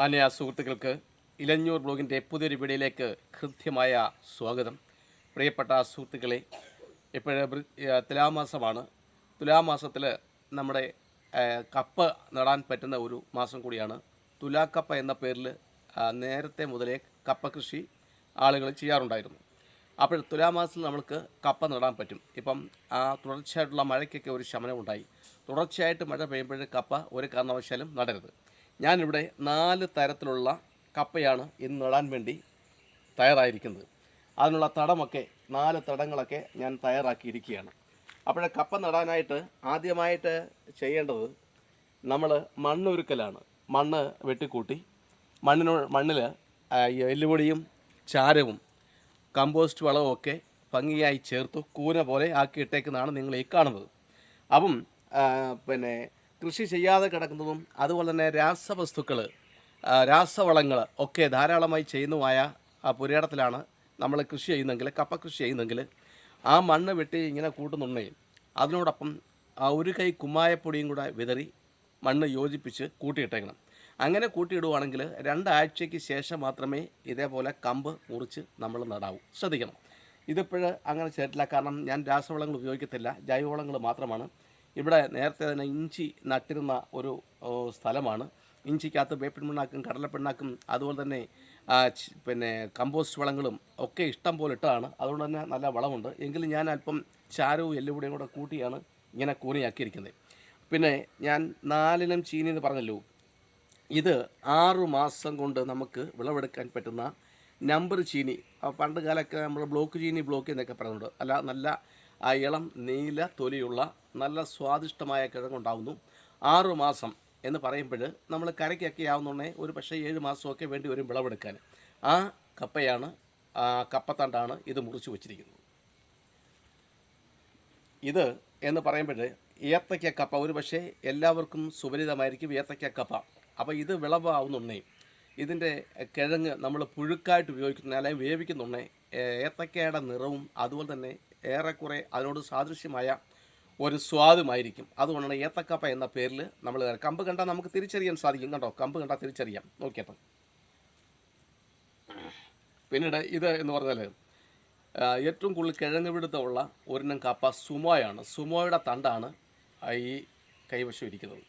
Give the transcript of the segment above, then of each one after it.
മാന്യ സുഹൃത്തുക്കൾക്ക് ഇലഞ്ഞൂർ ബ്ലോഗിന്റെ പുതിയൊരു വീഡിയോയിലേക്ക് ഹൃദ്യമായ സ്വാഗതം. പ്രിയപ്പെട്ട സുഹൃത്തുക്കളെ ഇപ്പോഴ് തുലാമാസമാണ്. തുലാമാസത്തിൽ നമ്മുടെ കപ്പ് നടാൻ പറ്റുന്ന ഒരു മാസം കൂടിയാണ്. തുലാക്കപ്പ എന്ന പേരിൽ നേരത്തെ മുതലേ കപ്പ കൃഷി ആളുകൾ ചെയ്യാറുണ്ടായിരുന്നു. അപ്പോൾ തുലാമാസത്തിൽ നമ്മൾക്ക് കപ്പ നടാൻ പറ്റും. ഇപ്പം ആ തുടർച്ചയായിട്ടുള്ള മഴയ്ക്കൊക്കെ ഒരു ശമനമുണ്ടായി. തുടർച്ചയായിട്ട് മഴ പെയ്യുമ്പോഴേ കപ്പ ഒരു കാരണവശാലും നടരുത്. ഞാനിവിടെ നാല് തരത്തിലുള്ള കപ്പയാണ് ഇന്ന് നടാൻ വേണ്ടി തയ്യാറായിരിക്കുന്നത്. അതിനുള്ള തടമൊക്കെ നാല് തടങ്ങളൊക്കെ ഞാൻ തയ്യാറാക്കിയിരിക്കുകയാണ്. അപ്പോൾ കപ്പ നടാനായിട്ട് ആദ്യമായിട്ട് ചെയ്യേണ്ടത് നമ്മൾ മണ്ണൊരുക്കലാണ്. മണ്ണ് വെട്ടിക്കൂട്ടി മണ്ണിനോ മണ്ണിൽ എല്ലുപൊടിയും ചാരവും കമ്പോസ്റ്റ് വളവും ഒക്കെ ഭംഗിയായി ചേർത്തു കൂന പോലെ ആക്കി ആക്കിയിട്ടേക്കുന്നതാണ് നിങ്ങൾ ഈ കാണുന്നത്. അപ്പം പിന്നെ കൃഷി ചെയ്യാതെ കിടക്കുന്നതും അതുപോലെ തന്നെ രാസവസ്തുക്കൾ രാസവളങ്ങൾ ഒക്കെ ധാരാളമായി ചെയ്യുന്നതുമായ ആ പുരയിടത്തിലാണ് നമ്മൾ കൃഷി ചെയ്യുന്നെങ്കിൽ കപ്പ കൃഷി ചെയ്യുന്നെങ്കിൽ ആ മണ്ണ് വെട്ടി ഇങ്ങനെ കൂട്ടുന്നുണ്ടെങ്കിൽ അതിനോടൊപ്പം ആ ഒരു കൈ കുമ്മായപ്പൊടിയും കൂടെ വിതറി മണ്ണ് യോജിപ്പിച്ച് കൂട്ടിയിട്ടേക്കണം. അങ്ങനെ കൂട്ടിയിടുവാണെങ്കിൽ രണ്ടാഴ്ചയ്ക്ക് ശേഷം മാത്രമേ ഇതേപോലെ കമ്പ് മുറിച്ച് നമ്മൾ നടാവൂ. ശ്രദ്ധിക്കണം. ഇതിപ്പോൾ അങ്ങനെ ചെയ്തിട്ടില്ല. കാരണം ഞാൻ രാസവളങ്ങൾ ഉപയോഗിക്കത്തില്ല. ജൈവവളങ്ങൾ മാത്രമാണ്. ഇവിടെ നേരത്തെ തന്നെ ഇഞ്ചി നട്ടിരുന്ന ഒരു സ്ഥലമാണ്. ഇഞ്ചിക്കകത്ത് വേപ്പിൻ പിണ്ണാക്കും കടലപ്പിണ്ണാക്കും അതുപോലെ തന്നെ പിന്നെ കമ്പോസ്റ്റ് വളങ്ങളും ഒക്കെ ഇഷ്ടം പോലെ ഇട്ടതാണ്. അതുകൊണ്ട് തന്നെ നല്ല വളമുണ്ട്. എങ്കിലും ഞാൻ അല്പം ചാരവും എല്ലുപൊടിയും കൂടെ കൂട്ടിയാണ് ഇങ്ങനെ കൂനയാക്കിയിരിക്കുന്നത്. പിന്നെ ഞാൻ നാലിനം ചീനി എന്ന് പറഞ്ഞല്ലോ. ഇത് ആറു മാസം കൊണ്ട് നമുക്ക് വിളവെടുക്കാൻ പറ്റുന്ന നമ്പർ ചീനി. പണ്ട് കാലമൊക്കെ നമ്മൾ ബ്ലോക്ക് ചീനി ബ്ലോക്ക് എന്നൊക്കെ പറയുന്നുണ്ട് അല്ല നല്ല ഇളം നീല തൊലിയുള്ള നല്ല സ്വാദിഷ്ടമായ കിഴങ്ങുണ്ടാവുന്നു. ആറു മാസം എന്ന് പറയുമ്പോൾ നമ്മൾ കരയ്ക്കൊക്കെ ആവുന്നുണ്ടേ ഒരു പക്ഷേ ഏഴ് മാസമൊക്കെ വേണ്ടി വരും വിളവെടുക്കാൻ. ആ കപ്പയാണ് ആ കപ്പത്തണ്ടാണ് ഇത് മുറിച്ച് വച്ചിരിക്കുന്നത്. ഇത് എന്ന് പറയുമ്പോൾ ഏത്തയ്ക്ക കപ്പ ഒരു പക്ഷേ എല്ലാവർക്കും സുപരിതമായിരിക്കും ഏത്തയ്ക്ക കപ്പ. അപ്പോൾ ഇത് വിളവാവുന്നുണ്ടേ ഇതിന്റെ കിഴങ്ങ് നമ്മൾ പുഴുക്കായിട്ട് ഉപയോഗിക്കുന്ന അല്ലെങ്കിൽ വേവിക്കുന്നുണ്ടേ ഏത്തയ്ക്കയുടെ നിറവും അതുപോലെ തന്നെ ഏറെക്കുറെ അതിനോട് സാദൃശ്യമായ ഒരു സ്വാദുമായിരിക്കും. അതുകൊണ്ടാണ് ഏത്തക്കപ്പ എന്ന പേരിൽ നമ്മൾ കമ്പ് കണ്ടാൽ നമുക്ക് തിരിച്ചറിയാൻ സാധിക്കും. കണ്ടോ? കമ്പ് കണ്ടാൽ തിരിച്ചറിയാം. നോക്കിയപ്പം പിന്നീട് ഇത് എന്ന് പറഞ്ഞാൽ ഏറ്റവും കൂടുതൽ കിഴങ്ങ് പിടുത്തമുള്ള ഒരെണ്ണം കപ്പ സുമോയാണ്. സുമോയുടെ തണ്ടാണ് ഈ കൈവശം ഇരിക്കുന്നത്.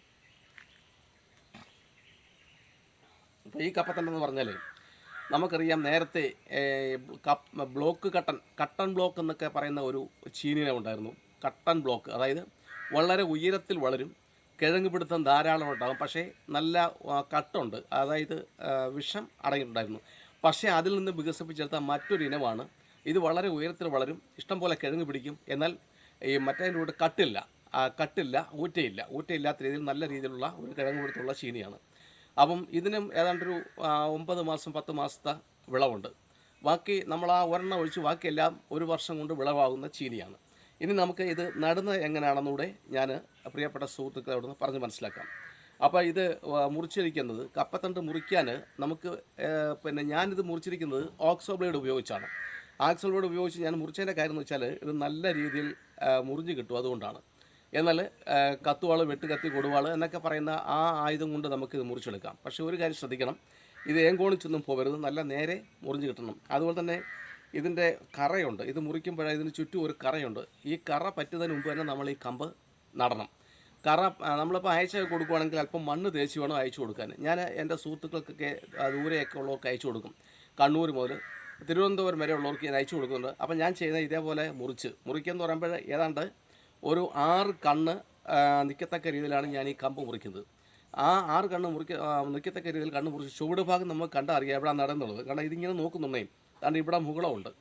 അപ്പോൾ ഈ കപ്പത്തണ്ടെന്ന് പറഞ്ഞാൽ നമുക്കറിയാം നേരത്തെ കപ്പ് ബ്ലോക്ക് കട്ടൻ കട്ടൺ ബ്ലോക്ക് എന്നൊക്കെ പറയുന്ന ഒരു ചീനിനെ ഉണ്ടായിരുന്നു. Cotton block. അതായത് വളരെ ഉയരത്തിൽ വളരും. കിഴങ്ങ് പിടുത്തം ധാരാളം ഉണ്ടാകും പക്ഷേ നല്ല കട്ടുണ്ട്. അതായത് വിഷം അടങ്ങിയിട്ടുണ്ടായിരുന്നു. പക്ഷേ അതിൽ നിന്ന് വികസിപ്പിച്ചെടുത്ത മറ്റൊരു ഇനമാണ്. ഇത് വളരെ ഉയരത്തിൽ വളരും. ഇഷ്ടം പോലെ കിഴങ്ങ് പിടിക്കും. എന്നാൽ ഈ മറ്റേതിന്റെ കൂടെ കട്ടില്ല. കട്ടില്ല ഊറ്റയില്ല. ഊറ്റയില്ലാത്ത രീതിയിൽ നല്ല രീതിയിലുള്ള ഒരു കിഴങ്ങ് പിടുത്തുള്ള ചീനിയാണ്. അപ്പം ഇതിനും ഏതാണ്ടൊരു ഒമ്പത് മാസം പത്ത് മാസത്തെ വിളവുണ്ട്. ബാക്കി നമ്മൾ ആ ഒരെണ്ണം ഒഴിച്ച് ബാക്കിയെല്ലാം ഒരു വർഷം കൊണ്ട് വിളവാകുന്ന ചീനിയാണ്. ഇനി നമുക്ക് ഇത് നടുന്നത് എങ്ങനെയാണെന്നൂടെ ഞാൻ പ്രിയപ്പെട്ട സുഹൃത്തുക്കളോട് നിന്ന് പറഞ്ഞ് മനസ്സിലാക്കാം. അപ്പോൾ ഇത് മുറിച്ചിരിക്കുന്നത് കപ്പത്തണ്ട് മുറിക്കാൻ നമുക്ക് പിന്നെ ഞാനിത് മുറിച്ചിരിക്കുന്നത് ഓക്സോ ബ്ലേഡ് ഉപയോഗിച്ചാണ്. ആക്സോ ബ്ലേഡ് ഉപയോഗിച്ച് ഞാൻ മുറിച്ചതിന്റെ കാര്യം എന്ന് വെച്ചാൽ ഇത് നല്ല രീതിയിൽ മുറിഞ്ഞ് കിട്ടും അതുകൊണ്ടാണ്. എന്നാൽ കത്തുവാൾ വെട്ടുകത്തി കൊടുവാൾ എന്നൊക്കെ പറയുന്ന ആ ആയുധം കൊണ്ട് നമുക്ക് ഇത് മുറിച്ചെടുക്കാം. പക്ഷേ ഒരു കാര്യം ശ്രദ്ധിക്കണം. ഇത് ഏങ്കോണിച്ചൊന്നും പോകരുത്. നല്ല നേരെ മുറിഞ്ഞ് കിട്ടണം. അതുപോലെ തന്നെ ഇതിന്റെ കറയുണ്ട്. ഇത് മുറിക്കുമ്പോൾ ഇതിന് ചുറ്റും ഒരു കറയുണ്ട്. ഈ കറ പറ്റുന്നതിന് മുമ്പ് തന്നെ നമ്മൾ ഈ കമ്പ് നടണം. കറ നമ്മളിപ്പോൾ അയച്ച് കൊടുക്കുവാണെങ്കിൽ അല്പം മണ്ണ് തേച്ച് വേണം അയച്ചു കൊടുക്കാൻ. ഞാൻ എന്റെ സുഹൃത്തുക്കൾക്കൊക്കെ ദൂരെയൊക്കെ ഉള്ളവർക്ക് അയച്ചു കൊടുക്കും. കണ്ണൂർ മുതൽ തിരുവനന്തപുരം വരെ ഉള്ളവർക്ക് ഞാൻ അയച്ചു കൊടുക്കുന്നുണ്ട്. അപ്പം ഞാൻ ചെയ്യുന്ന ഇതേപോലെ മുറിച്ച്. മുറിക്കെന്ന് പറയുമ്പോൾ ഏതാണ്ട് ഒരു ആറ് കണ്ണ് നിൽക്കത്തക്ക രീതിയിലാണ് ഞാൻ ഈ കമ്പ് മുറിക്കുന്നത്. ആ ആറ് കണ്ണ് മുറിക്ക നിൽക്കത്തക്ക രീതിയിൽ കണ്ണ് മുറിച്ച് ചുവട് ഭാഗം നമുക്ക് കണ്ടാൽ അറിയാം എവിടെ നടന്നുള്ളത്. കാരണം ഇതിങ്ങനെ നോക്കുന്നുണ്ടേ കാരണം ഇവിടെ മുകളമുണ്ട്.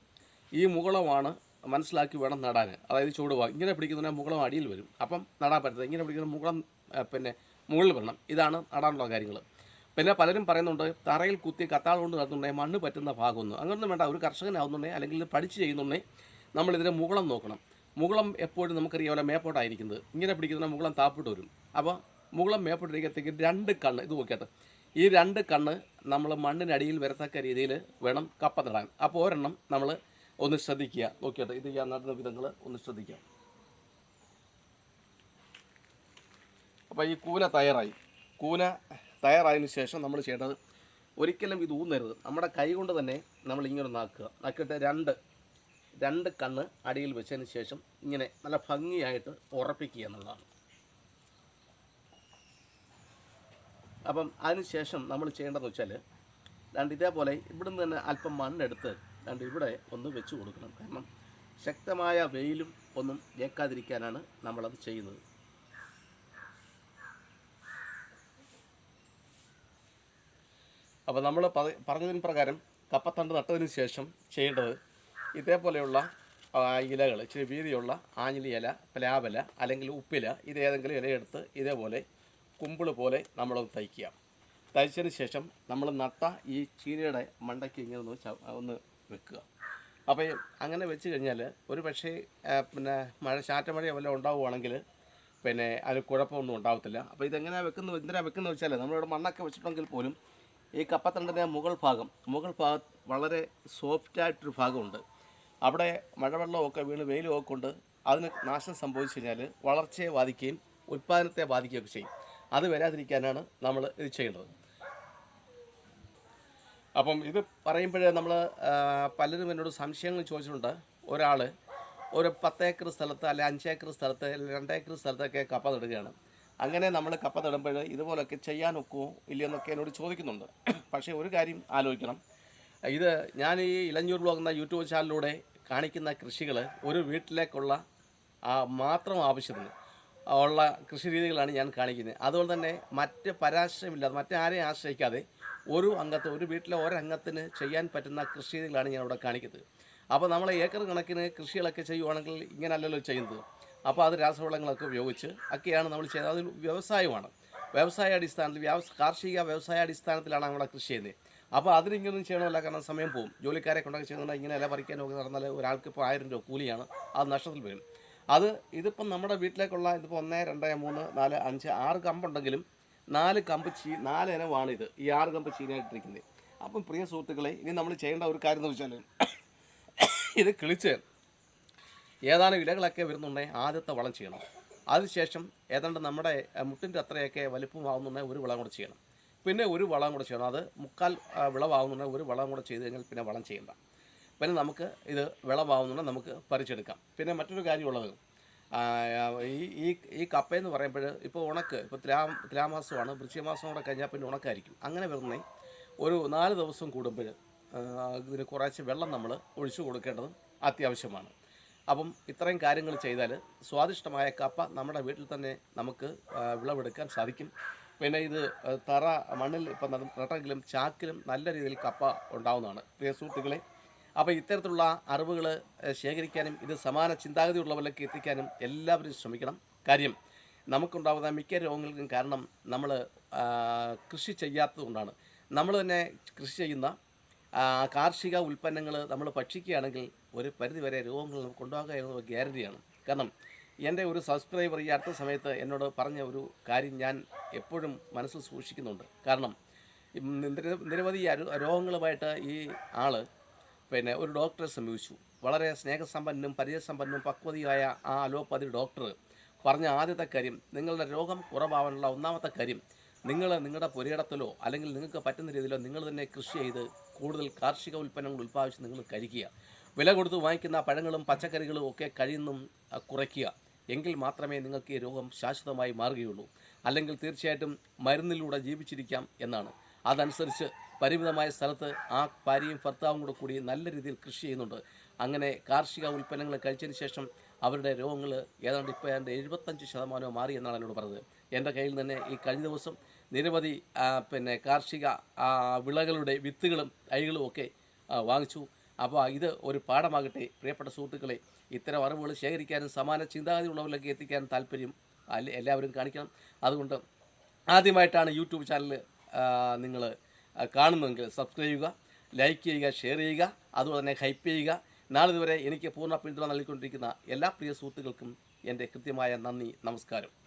ഈ മുകളമാണ് മനസ്സിലാക്കി വേണം നടാൻ അതായത് ചൂട് ഭാഗം ഇങ്ങനെ പിടിക്കുന്ന മുകളം അടിയിൽ വരും. അപ്പം നടാൻ പറ്റത്തില്ല. ഇങ്ങനെ പിടിക്കുന്ന മുകളം പിന്നെ മുകളിൽ വരണം. ഇതാണ് നടാനുള്ള കാര്യങ്ങൾ. പിന്നെ പലരും പറയുന്നുണ്ട് തറയിൽ കുത്തി കത്താൾ കൊണ്ട് നടത്തുന്നുണ്ടെങ്കിൽ മണ്ണ് പറ്റുന്ന ഭാഗമൊന്നും. അങ്ങനൊന്നും വേണ്ട. ഒരു കർഷകനാവുന്നുണ്ടെങ്കിൽ അല്ലെങ്കിൽ പഠിച്ച് ചെയ്യുന്നുണ്ടെങ്കിൽ നമ്മളിതിനെ മുകളം നോക്കണം. മുകളം എപ്പോഴും നമുക്കറിയാമല്ലോ മേപ്പോട്ടായിരിക്കുന്നത്. ഇങ്ങനെ പിടിക്കുന്ന മുകളം താപ്പിട്ട് വരും. അപ്പോൾ മുകളം മേപ്പോട്ടിരിക്കത്തേക്ക് രണ്ട് കണ്ണ് ഇത് നോക്കിയാട്ടെ. ഈ രണ്ട് കണ്ണ് നമ്മൾ മണ്ണിനടിയിൽ വരത്തക്ക രീതിയിൽ വേണം കപ്പ നടാൻ. അപ്പോൾ ഒരെണ്ണം നമ്മൾ ഒന്ന് ശ്രദ്ധിക്കുക. നോക്കിയാട്ടെ ഇത് ഞാൻ നടന്ന വിധങ്ങൾ ഒന്ന് ശ്രദ്ധിക്കുക. അപ്പോൾ ഈ കൂന തയ്യാറായി. കൂന തയ്യാറായതിനു ശേഷം നമ്മൾ ചെയ്യേണ്ടത് ഒരിക്കലും ഇത് ഊന്നരുത്. നമ്മുടെ കൈ കൊണ്ട് തന്നെ നമ്മൾ ഇങ്ങനെ നാക്കുക നാക്കിയിട്ട് രണ്ട് രണ്ട് കണ്ണ് അടിയിൽ വെച്ചതിന് ശേഷം ഇങ്ങനെ നല്ല ഭംഗിയായിട്ട് ഉറപ്പിക്കുക എന്നുള്ളതാണ്. അപ്പം അതിനുശേഷം നമ്മൾ ചെയ്യേണ്ടതെന്ന് വെച്ചാൽ രണ്ട് ഇതേപോലെ ഇവിടുന്ന് തന്നെ അല്പം മണ്ണെടുത്ത് രണ്ട് ഇവിടെ ഒന്ന് വെച്ച് കൊടുക്കണം. കാരണം ശക്തമായ വെയിലും ഒന്നും ഏക്കാതിരിക്കാനാണ് നമ്മളത് ചെയ്യുന്നത്. അപ്പോൾ നമ്മൾ പറഞ്ഞതിന് പ്രകാരം കപ്പത്തണ്ട് നട്ടതിന് ശേഷം ചെയ്യേണ്ടത് ഇതേപോലെയുള്ള ഇലകൾ ഇച്ചിരി വീതിയുള്ള ആഞ്ഞിലി ഇല പ്ലാവില അല്ലെങ്കിൽ ഉപ്പില ഇത് ഏതെങ്കിലും ഇലയെടുത്ത് ഇതേപോലെ കുമ്പിൾ പോലെ നമ്മളത് തയ്ക്കുക. തയ്ച്ചതിന് ശേഷം നമ്മൾ നട്ട ഈ ചീരയുടെ മണ്ടയ്ക്ക് ഇങ്ങനെ ഒന്ന് ഒന്ന് വെക്കുക. അപ്പോൾ അങ്ങനെ വെച്ച് കഴിഞ്ഞാൽ ഒരു പക്ഷേ പിന്നെ മഴ ചാറ്റമഴയോ വല്ലതും ഉണ്ടാവുകയാണെങ്കിൽ പിന്നെ അതിന് കുഴപ്പമൊന്നും ഉണ്ടാവത്തില്ല. അപ്പോൾ ഇതെങ്ങനെയാണ് വെക്കുന്നത് എന്തിനാണ് വെക്കുന്നത് വെച്ചാൽ നമ്മളിവിടെ മണ്ണൊക്കെ വെച്ചിട്ടുണ്ടെങ്കിൽ പോലും ഈ കപ്പത്തണ്ടിന്റെ മുകൾ ഭാഗം മുകൾ ഭാഗം വളരെ സോഫ്റ്റായിട്ടൊരു ഭാഗമുണ്ട്. അവിടെ മഴവെള്ളമൊക്കെ വീണ് വെയിലും ഒക്കെ കൊണ്ട് അതിന് നാശം സംഭവിച്ചു കഴിഞ്ഞാൽ വളർച്ചയെ ബാധിക്കുകയും ഉൽപ്പാദനത്തെ ബാധിക്കുകയൊക്കെ ചെയ്യും. അത് വരാതിരിക്കാനാണ് നമ്മൾ ഇത് ചെയ്യേണ്ടത്. അപ്പം ഇത് പറയുമ്പോഴേ നമ്മൾ പലരും എന്നോട് സംശയങ്ങൾ ചോദിച്ചിട്ടുണ്ട്. ഒരാൾ ഒരു പത്തേക്കർ സ്ഥലത്ത് അല്ലെ അഞ്ചേക്കർ സ്ഥലത്ത് അല്ലെങ്കിൽ രണ്ടേക്കർ സ്ഥലത്തൊക്കെ കപ്പ നടുകയാണ്. അങ്ങനെ നമ്മൾ കപ്പ നടുമ്പോൾ ഇതുപോലൊക്കെ ചെയ്യാൻ ഒക്കുമോ ഇല്ലയെന്നൊക്കെ എന്നോട് ചോദിക്കുന്നുണ്ട്. പക്ഷേ ഒരു കാര്യം ആലോചിക്കണം. ഇത് ഞാൻ ഈ ഇലഞ്ഞൂർ ബ്ലോഗ് എന്ന യൂട്യൂബ് ചാനലിലൂടെ കാണിക്കുന്ന കൃഷികൾ ഒരു വീട്ടിലേക്കുള്ള മാത്രം ആവശ്യത്തിന് ഉള്ള കൃഷി രീതികളാണ് ഞാൻ കാണിക്കുന്നത്. അതുകൊണ്ട് തന്നെ മറ്റ് പരാശ്രയമില്ലാതെ മറ്റാരെയും ആശ്രയിക്കാതെ ഒരു അംഗത്ത് ഒരു വീട്ടിലെ ഒരംഗത്തിന് ചെയ്യാൻ പറ്റുന്ന കൃഷി രീതികളാണ് ഞാൻ ഇവിടെ കാണിക്കുന്നത്. അപ്പോൾ നമ്മൾ ഏക്കർ കണക്കിന് കൃഷികളൊക്കെ ചെയ്യുവാണെങ്കിൽ ഇങ്ങനല്ലല്ലോ ചെയ്യുന്നത്. അപ്പോൾ അത് രാസവളങ്ങളൊക്കെ ഉപയോഗിച്ച് ഒക്കെയാണ് നമ്മൾ ചെയ്യുന്നത്. അത് വ്യവസായമാണ്. വ്യവസായ അടിസ്ഥാനത്തിൽ വ്യവസ കാർഷിക വ്യവസായ അടിസ്ഥാനത്തിലാണ് നമ്മളെ കൃഷി ചെയ്യുന്നത്. അപ്പോൾ അതിനിങ്ങനൊന്നും ചെയ്യണമല്ല കാരണം സമയം പോകും ജോലിക്കാരെ കൊണ്ടൊക്കെ ചെയ്യുന്നുണ്ടെങ്കിൽ ഇങ്ങനെ ഇല പറിക്കാനൊക്കെ നടന്നാൽ ഒരാൾക്ക് ഇപ്പോൾ ആയിരം രൂപ കൂലിയാണ്. അത് നഷ്ടത്തിൽ വരും. അത് ഇതിപ്പം നമ്മുടെ വീട്ടിലേക്കുള്ള ഇതിപ്പോൾ ഒന്ന് രണ്ട് മൂന്ന് നാല് അഞ്ച് ആറ് കമ്പുണ്ടെങ്കിലും നാല് കമ്പ് ചീ നാല് ഇനമാണ് ഇത്. ഈ ആറ് കമ്പ് ചീനായിട്ടിരിക്കുന്നത് അപ്പം പ്രിയ സുഹൃത്തുക്കളെ ഇനി നമ്മൾ ചെയ്യേണ്ട ഒരു കാര്യം എന്ന് വെച്ചാൽ ഇത് കിളിച്ച് ഏതാനും ഇലകളൊക്കെ വരുന്നുണ്ടെങ്കിൽ ആദ്യത്തെ വളം ചെയ്യണം. അതിനുശേഷം ഏതാണ്ട് നമ്മുടെ മുട്ടിന്റെ അത്രയൊക്കെ വലിപ്പമാകുന്നുണ്ടെങ്കിൽ ഒരു വളം കൂടെ ചെയ്യണം. പിന്നെ ഒരു വളം കൂടെ ചെയ്യണം. അത് മുക്കാൽ വിളവാകുന്നുണ്ടെങ്കിൽ ഒരു വളം കൂടെ ചെയ്ത് കഴിഞ്ഞാൽ പിന്നെ വളം ചെയ്യണ്ട. പിന്നെ നമുക്ക് ഇത് വിളവാകുന്നുണ്ട് നമുക്ക് പറിച്ചെടുക്കാം. പിന്നെ മറ്റൊരു കാര്യമുള്ളത് ഈ ഈ ഈ കപ്പയെന്ന് പറയുമ്പോൾ ഇപ്പോൾ ഉണക്ക് ഇപ്പോൾ തുലാ തുലാമാസമാണ് വൃശ്ചികമാസം കൂടെ കഴിഞ്ഞാൽ പിന്നെ ഉണക്കായിരിക്കും. അങ്ങനെ വരുന്ന ഒരു നാല് ദിവസം കൂടുമ്പോൾ ഇതിന് കുറച്ച് വെള്ളം നമ്മൾ ഒഴിച്ചു കൊടുക്കേണ്ടതും അത്യാവശ്യമാണ്. അപ്പം ഇത്രയും കാര്യങ്ങൾ ചെയ്താൽ സ്വാദിഷ്ടമായ കപ്പ നമ്മുടെ വീട്ടിൽ തന്നെ നമുക്ക് വിളവെടുക്കാൻ സാധിക്കും. പിന്നെ ഇത് തറ മണ്ണിൽ ഇപ്പം നട- നട്ടെങ്കിലും ചാക്കിലും നല്ല രീതിയിൽ കപ്പ ഉണ്ടാവുന്നതാണ്. പ്രിയ സുഹൃത്തുക്കളെ അപ്പോൾ ഇത്തരത്തിലുള്ള അറിവുകൾ ശേഖരിക്കാനും ഇത് സമാന ചിന്താഗതിയുള്ളവരിലേക്ക് എത്തിക്കാനും എല്ലാവരും ശ്രമിക്കണം. കാര്യം നമുക്കുണ്ടാകുന്ന മിക്ക രോഗങ്ങൾക്കും കാരണം നമ്മൾ കൃഷി ചെയ്യാത്തതുകൊണ്ടാണ് നമ്മൾ തന്നെ കൃഷി ചെയ്യുന്ന കാർഷിക ഉൽപ്പന്നങ്ങൾ നമ്മൾ ഭക്ഷിക്കുകയാണെങ്കിൽ ഒരു പരിധിവരെ രോഗങ്ങൾ നമുക്ക് ഉണ്ടാകുക എന്നത് ഗ്യാരണ്ടിയാണ്. കാരണം എന്റെ ഒരു സബ്സ്ക്രൈബർ ഈ അടുത്ത സമയത്ത് എന്നോട് പറഞ്ഞ ഒരു കാര്യം ഞാൻ എപ്പോഴും മനസ്സിൽ സൂക്ഷിക്കുന്നുണ്ട്. കാരണം നിരവധി രോഗങ്ങളുമായിട്ട് ഈ ആൾ പിന്നെ ഒരു ഡോക്ടറെ സമീപിച്ചു. വളരെ സ്നേഹസമ്പന്നും പരിചയസമ്പന്നും പക്വതിയായ ആ അലോപ്പതി ഡോക്ടർ പറഞ്ഞ ആദ്യത്തെ കാര്യം നിങ്ങളുടെ രോഗം കുറവാകാനുള്ള ഒന്നാമത്തെ കാര്യം നിങ്ങൾ നിങ്ങളുടെ പുരയിടത്തിലോ അല്ലെങ്കിൽ നിങ്ങൾക്ക് പറ്റുന്ന രീതിയിലോ നിങ്ങൾ തന്നെ കൃഷി ചെയ്ത് കൂടുതൽ കാർഷിക ഉൽപ്പന്നങ്ങൾ ഉൽപ്പാദിച്ച് നിങ്ങൾ കഴിക്കുക. വില കൊടുത്ത് വാങ്ങിക്കുന്ന പഴങ്ങളും പച്ചക്കറികളും ഒക്കെ കഴിയുന്നും കുറയ്ക്കുക. എങ്കിൽ മാത്രമേ നിങ്ങൾക്ക് ഈ രോഗം ശാശ്വതമായി മാറുകയുള്ളൂ. അല്ലെങ്കിൽ തീർച്ചയായിട്ടും മരുന്നിലൂടെ ജീവിച്ചിരിക്കാം എന്നാണ്. അതനുസരിച്ച് പരിമിതമായ സ്ഥലത്ത് ആ ഭാര്യയും ഭർത്താവും കൂടെ കൂടി നല്ല രീതിയിൽ കൃഷി ചെയ്യുന്നുണ്ട്. അങ്ങനെ കാർഷിക ഉൽപ്പന്നങ്ങൾ കഴിച്ചതിന് ശേഷം അവരുടെ രോഗങ്ങൾ ഏതാണ്ട് ഇപ്പോൾ ഏതാണ്ട് എഴുപത്തഞ്ച് ശതമാനവും മാറി എന്നാണ് എന്നോട് പറഞ്ഞത്. എന്റെ കയ്യിൽ തന്നെ ഈ കഴിഞ്ഞ ദിവസം നിരവധി പിന്നെ കാർഷിക വിളകളുടെ വിത്തുകളും തൈകളും ഒക്കെ വാങ്ങിച്ചു. അപ്പോൾ ഇത് ഒരു പാഠമാകട്ടെ. പ്രിയപ്പെട്ട സുഹൃത്തുക്കളെ ഇത്തരം അറിവുകൾ ശേഖരിക്കാനും സമാന ചിന്താഗതി ഉള്ളവരിലേക്ക് എത്തിക്കാനും താല്പര്യം എല്ലാവരും കാണിക്കണം. അതുകൊണ്ട് ആദ്യമായിട്ടാണ് യൂട്യൂബ് ചാനൽ നിങ്ങൾ കാണുന്നതെങ്കിൽ സബ്സ്ക്രൈബ് ചെയ്യുക ലൈക്ക് ചെയ്യുക ഷെയർ ചെയ്യുക അതുപോലെ തന്നെ ഹൈപ്പ് ചെയ്യുക. നാളിതുവരെ എനിക്ക് പൂർണ പിന്തുണ നൽകിക്കൊണ്ടിരിക്കുന്ന എല്ലാ പ്രിയ സുഹൃത്തുക്കൾക്കും എന്റെ കൃത്യമായ നന്ദി നമസ്കാരം.